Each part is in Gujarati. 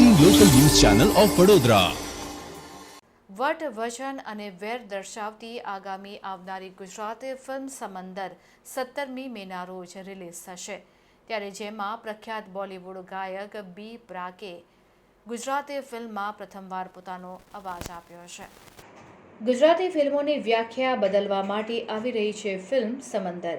Channel of Vadodara. વટ વચન અને વેર દર્શાવતી આગામી આવનારી ગુજરાતી ફિલ્મ સમંદર સત્તરમી મેના રોજ રિલીઝ થશે. ત્યારે જેમાં પ્રખ્યાત બોલિવૂડ ગાયક બી પ્રાકે ગુજરાતી ફિલ્મમાં પ્રથમવાર પોતાનો અવાજ આપ્યો છે. ગુજરાતી ફિલ્મોની વ્યાખ્યા બદલવા માટે આવી રહી છે ફિલ્મ સમંદર.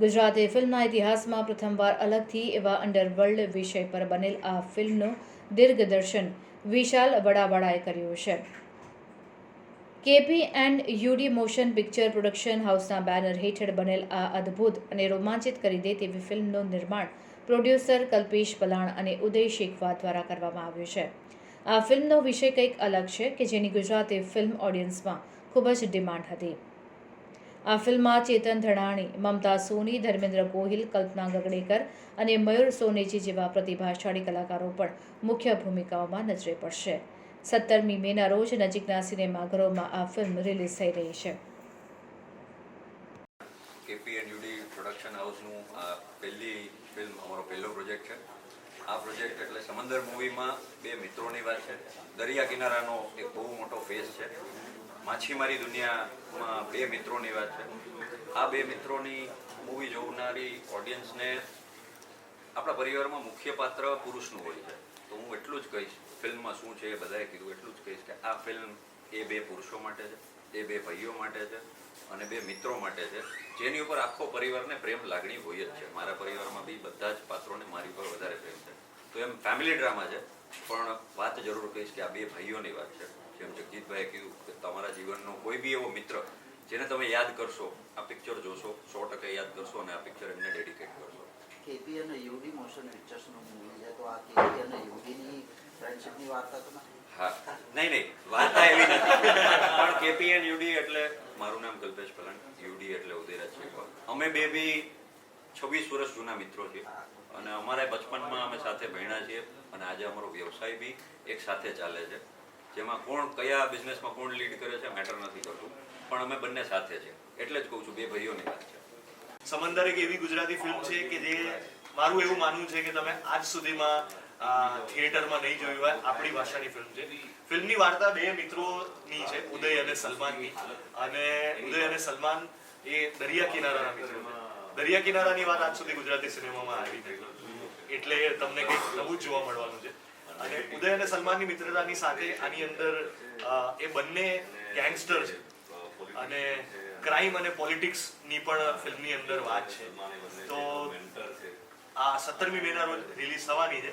ગુજરાતી ફિલ્મના ઇતિહાસમાં પ્રથમવાર અલગથી એવા અંડરવર્લ્ડ વિષય પર બનેલ આ ફિલ્મનું દિગ્દર્શન વિશાલ વડાવાળાએ કર્યું છે. KP and UD motion picture production હાઉસના બેનર હેઠળ બનેલ આ અદ્ભુત અને રોમાંચિત કરી દે તેવી ફિલ્મનું નિર્માણ પ્રોડ્યુસર કલ્પેશ પલાણ અને ઉદય શેખવા દ્વારા કરવામાં આવ્યું છે. આ ફિલ્મનો વિષય કંઈક અલગ છે કે જેની ગુજરાતી ફિલ્મ ઓડિયન્સમાં ખૂબ જ ડિમાન્ડ હતી. આ ફિલ્મમાં ચેતન ધણાણી, મમતા સોની, ધર્મેન્દ્ર ગોહિલ, કલ્પના ગગડેકર અને મયુર સોનેજી જેવા પ્રતિભાશાળી કલાકારો પણ મુખ્ય ભૂમિકાઓમાં નજરે પડશે. સત્તરમી મેના રોજ નજીકના સિનેમાઘરોમાં આ ફિલ્મ રિલીઝ થઈ રહી છે. કેપી પ્રોડક્શન હાઉસનું આ પહેલી ફિલ્મ અમારો પહેલો પ્રોજેક્ટ છે. આ પ્રોજેક્ટ એટલે સમંદર મૂવીમાં બે મિત્રોની વાત છે. દરિયા કિનારાનો એક બહુ મોટો ફેસ છે. માછીમારી દુનિયામાં બે મિત્રોની વાત છે. આ બે મિત્રોની મૂવી જોનારી ઓડિયન્સને આપણા પરિવારમાં મુખ્ય પાત્ર પુરુષનું હોય છે. તો હું એટલું જ કહીશ, ફિલ્મમાં શું છે એ બધાએ કીધું, એટલું જ કહીશ કે આ ફિલ્મ એ બે પુરુષો માટે છે, એ બે ભાઈઓ માટે છે અને બે મિત્રો માટે છે. જેની ઉપર આખો પરિવારને પ્રેમ લાગણી હોય જ છે. મારા પરિવારમાં બી બધા જ પાત્રોને મારી પર વધારે પ્રેમ છે. તો એમ ફેમિલી ડ્રામા છે. પણ વાત જરૂર કહીશ કે આ બે ભાઈઓની વાત છે. જેમ જગજીતભાઈએ કહ્યું કે તમારા જીવનનો કોઈ બી એવો મિત્ર જેને તમે યાદ કરશો આ પિક્ચર જોશો સો ટકા યાદ કરશો અને આ પિક્ચર એમને ડેડિકેટ કરશો. કેપી અને યુડી મોશન પિક્ચર્સનું મૂવી છે. તો આ કેપી અને યુડીની ફ્રેન્ડશિપની વાર્તા તો હા. નહીં નહીં. વાર્તા એવી નથી. પણ કેપી એન્ડ યુડી એટલે મારું નામ કલ્પેશ પલણ યુડી એટલે ઉદયરાજ છે અમે બે બી છવ્વીસ વર્ષ જૂના મિત્રો છીએ. અને અમારા બચપનમાં અમે સાથે ભણ્યા છીએ અને આજે અમારો વ્યવસાય બી એક સાથે ચાલે છે. જેમાં કોણ કયા બિઝનેસમાં કોણ લીડ કરે છે મેટર નથી કરતું. પણ અમે બંને સાથે છે એટલે જ કહું છું, બે ભાઈઓની વાત છે. સમંદર એક એવી ગુજરાતી ફિલ્મ છે કે જે મારું એવું માનવું છે કે તમે આજ સુધીમાં થિયેટરમાં નહીં જોયું હોય, આપણી ભાષાની ફિલ્મ છે. ફિલ્મની વાર્તા બે મિત્રોની છે, ઉદય અને સલમાનની. અને ઉદય અને સલમાન એ દરિયા કિનારાના મિત્રો દરિયા કિનારાની વાત આજ સુધી ગુજરાતી સિનેમામાં આવી નથી. એટલે તમને કંઈક નવું જોવા મળવાનું છે. અને ઉદય અને સલમાનની મિત્રતાની સાથે આની અંદર એ બંને ગેંગસ્ટર છે અને ક્રાઇમ અને પોલિટિક્સની પણ ફિલ્મની અંદર વાત છે. તો આ સત્તરમી મેના રોજ રિલીઝ થવાની છે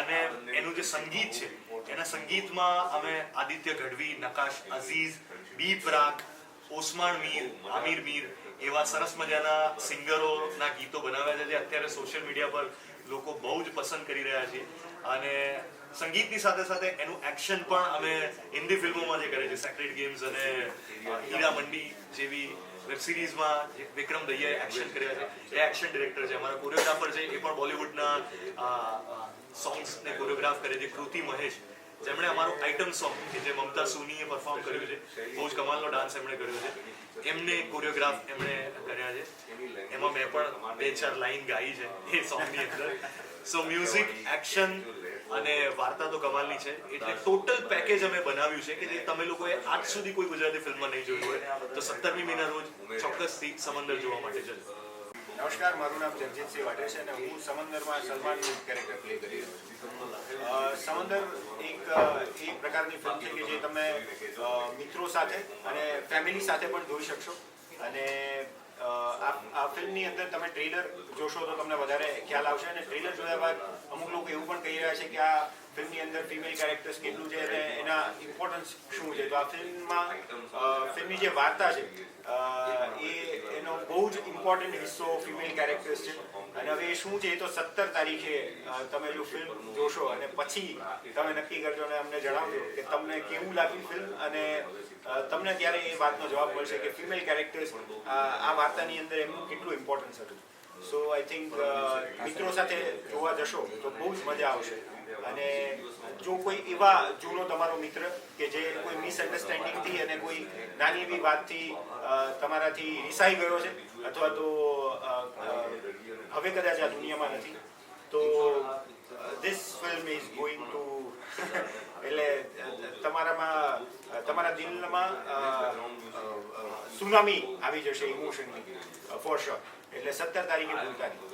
અને એનું જે સંગીત છે, એના સંગીતમાં અમે આદિત્ય ગઢવી, નકાશ અઝીઝ બી પ્રાક ઓસમાન મીર, આમિર મીર એવા સરસ મજાના સિંગરોના ગીતો બનાવ્યા છે જે અત્યારે સોશિયલ મીડિયા પર લોકો બહુ જ પસંદ કરી રહ્યા છે. અને સંગીતની સાથે સાથે એનું એક્શન પણ અમે હિન્દી ફિલ્મોમાં જે કરે છે સેક્રેટ ગેમ્સ અને હીરા મંડી જેવી વેબ સિરીઝમાં વિક્રમ દહિયાએ એક્શન કર્યા છે. એ એક્શન ડિરેક્ટર છે. અમારા કોરિયોગ્રાફર છે એ પણ બોલિવૂડના સોંગ્સને કોરિયોગ્રાફ કરે છે. કૃતિ મહેશ. જેમણે અમારું આઇટમ સોંગ કે જે મમતા સોનીએ પરફોર્મ કર્યું છે, બહુ જ કમાલનો ડાન્સ એમણે કર્યો છે. એમને કોરિયોગ્રાફ એમણે કર્યા છે. એમાં મેં પણ બે ચાર લાઈન ગાઈ છે એ સોંગની અંદર. સો મ્યુઝિક એક્શન અને વાર્તા તો કમાલની છે. એટલે ટોટલ પેકેજ અમે બનાવ્યું છે કે જે તમે લોકોએ આજ સુધી કોઈ ગુજરાતી ફિલ્મમાં નહીં જોયું હોય, તો સત્તરમી મહિના રોજ ચોક્કસથી સમંદર જોવા માટે જજો. નમસ્કાર, મારું નામ જગજીતસિંહ વાઢે છે અને હું સમંદરમાં સલમાન કેરેક્ટર પ્લે કરી રહ્યો છું. સમંદર એક એ પ્રકારની ફિલ્મ છે કે જે તમે મિત્રો સાથે અને ફેમિલી સાથે પણ જોઈ શકશો. અને આ ફિલ્મની અંદર તમે ટ્રેલર જોશો તો તમને વધારે ખ્યાલ આવશે અને ટ્રેલર જોયા બાદ અમુક લોકો એવું પણ કહી રહ્યા છે કે આ ફિલ્મની અંદર ફિમેલ કેરેક્ટર્સ કેટલું છે અને એના ઇમ્પોર્ટન્સ શું છે. તો આ ફિલ્મમાં ફિલ્મની જે વાર્તા છે એ બહુ જ ઇમ્પોર્ટન્ટ હિસ્સો ફિમેલ કેરેક્ટર્સ છે. અને હવે શું છે, એ તો સત્તર તારીખે તમે જો ફિલ્મ જોશો અને પછી તમે નક્કી કરજો અને અમને જણાવજો કે તમને કેવું લાગ્યું ફિલ્મ અને તમને ત્યારે એ વાતનો જવાબ મળશે કે ફિમેલ કેરેક્ટર્સ આ વાર્તાની અંદર એમનું કેટલું ઇમ્પોર્ટન્સ હતું. સો આઈ થિંક મિત્રો સાથે જોવા જશો તો બહુ જ મજા આવશે. અને જો કોઈ એવા જૂનો તમારો મિત્ર કે જે કોઈ મિસઅન્ડરસ્ટેન્ડિંગથી અને કોઈ નાની એવી વાતથી તમારાથી રિસાઈ ગયો છે અથવા તો હવે કદાચ આ દુનિયામાં નથી તો this film is going to એટલે તમારામાં તમારા અ, સુનામી આવી જશે ઇમોશનની ફોર શ્યોર એટલે સત્તર તારીખે ભૂલતા નહીં.